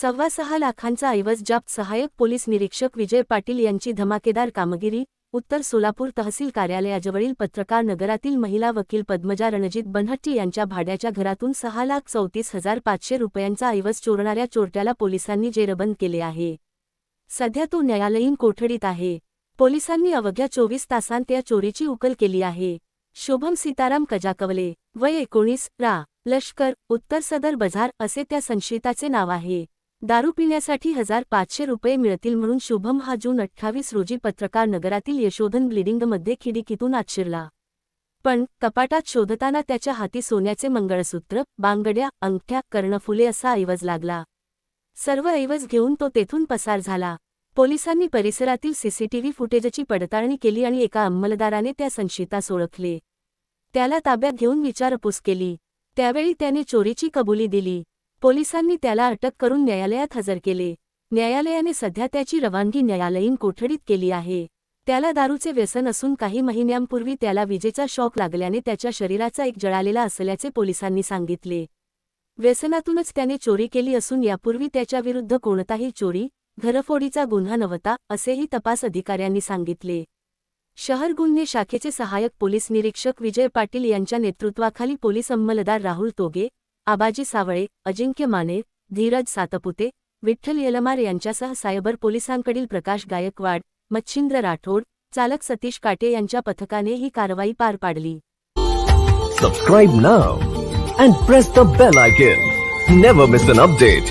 सव्वा सहा लाखांचा ऐवज जप्त सहाय्यक पोलीस निरीक्षक विजय पाटील यांची धमाकेदार कामगिरी उत्तर सोलापूर तहसील कार्यालयाजवळील पत्रकार नगरातील महिला वकील पद्मजा रणजित बनहट्टी यांच्या भाड्याच्या घरातून सहा लाख चौतीस हजार पाचशे रुपयांचा ऐवज चोरणाऱ्या चोरट्याला पोलिसांनी जेरबंद केले आहे. सध्या तो न्यायालयीन कोठडीत आहे. पोलिसांनी अवघ्या चोवीस तासांत त्या चोरीची उकल केली आहे. शुभम सीताराम कजाकवले वय एकोणीस रा लष्कर उत्तर सदर बझार असे त्या संशयिताचे नाव आहे. दारू पिण्यासाठी हजार पाचशे रुपये मिळतील म्हणून शुभम हा जून अठ्ठावीस रोजी पत्रकार नगरातील यशोधन ब्लिडिंगमध्ये खिडकीतून आशिरला पण कपाटात शोधताना त्याच्या हाती सोन्याचे मंगळसूत्र बांगड्या अंगठ्या कर्णफुले असा ऐवज लागला. सर्व ऐवज घेऊन तो तेथून पसार झाला. पोलिसांनी परिसरातील सीसीटीव्ही फुटेजची पडताळणी केली आणि एका अंमलदाराने त्या संशयितास ओळखले. त्याला ताब्यात घेऊन विचारपूस केली. त्यावेळी त्याने चोरीची कबुली दिली. पोलिसांनी त्याला अटक करून न्यायालयात हजर केले. न्यायालयाने सध्या त्याची रवानगी न्यायालयीन कोठडीत केली आहे. त्याला दारूचे व्यसन असून काही महिन्यांपूर्वी त्याला विजेचा शॉक लागल्याने त्याच्या शरीराचा एक जळालेला असल्याचे पोलिसांनी सांगितले. व्यसनातूनच त्याने चोरी केली असून यापूर्वी त्याच्याविरुद्ध कोणताही चोरी घरफोडीचा गुन्हा नव्हता असेही तपास अधिकाऱ्यांनी सांगितले. शहर गुन्हे शाखेचे सहाय्यक पोलीस निरीक्षक विजय पाटील यांच्या नेतृत्वाखाली पोलीस अंमलदार राहुल तोगे आबाजी सावळे अजिंक्य माने धीरज सातपुते विठ्ठल यलमार यांच्यासह सायबर पोलिसांकडील प्रकाश गायकवाड मच्छिंद्र राठोड चालक सतीश काटे यांच्या पथकाने ही कारवाई पार पाडली. Subscribe now and press the bell icon never miss an update